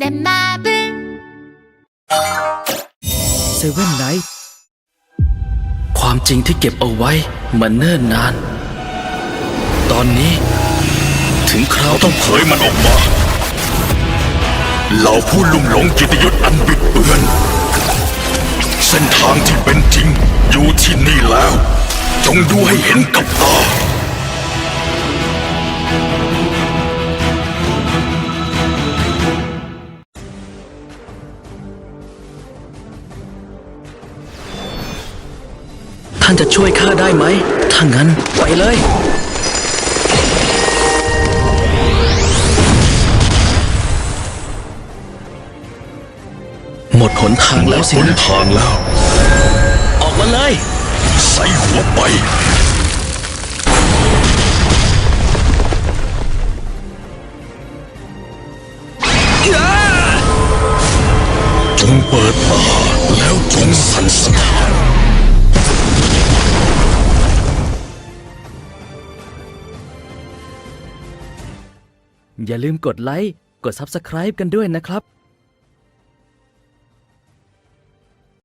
내 맘을 เซเว่นไนท์ความจริงที่เก็บเอาไว้มาเนิ่นนาน ตอนนี้ ถึงคราว เราต้องเผยมันออกมา เราผู้ลุ่มหลงเกิตยศอันบิดเบือน เส้นทางที่เป็นจริงอยู่ที่นี่แล้ว จงดูให้เห็นกับตา านจะช่วยข้าได้ไหม ถ้างั้นไปเลย หมดหนทางแล้วสิหนนะทางแล้ว ออกมาเลย ใส่หัวไปจงเปิดตาแล้วจงสันสถาน อย่าลืมกดไลค์ กด Subscribe กันด้วยนะครับ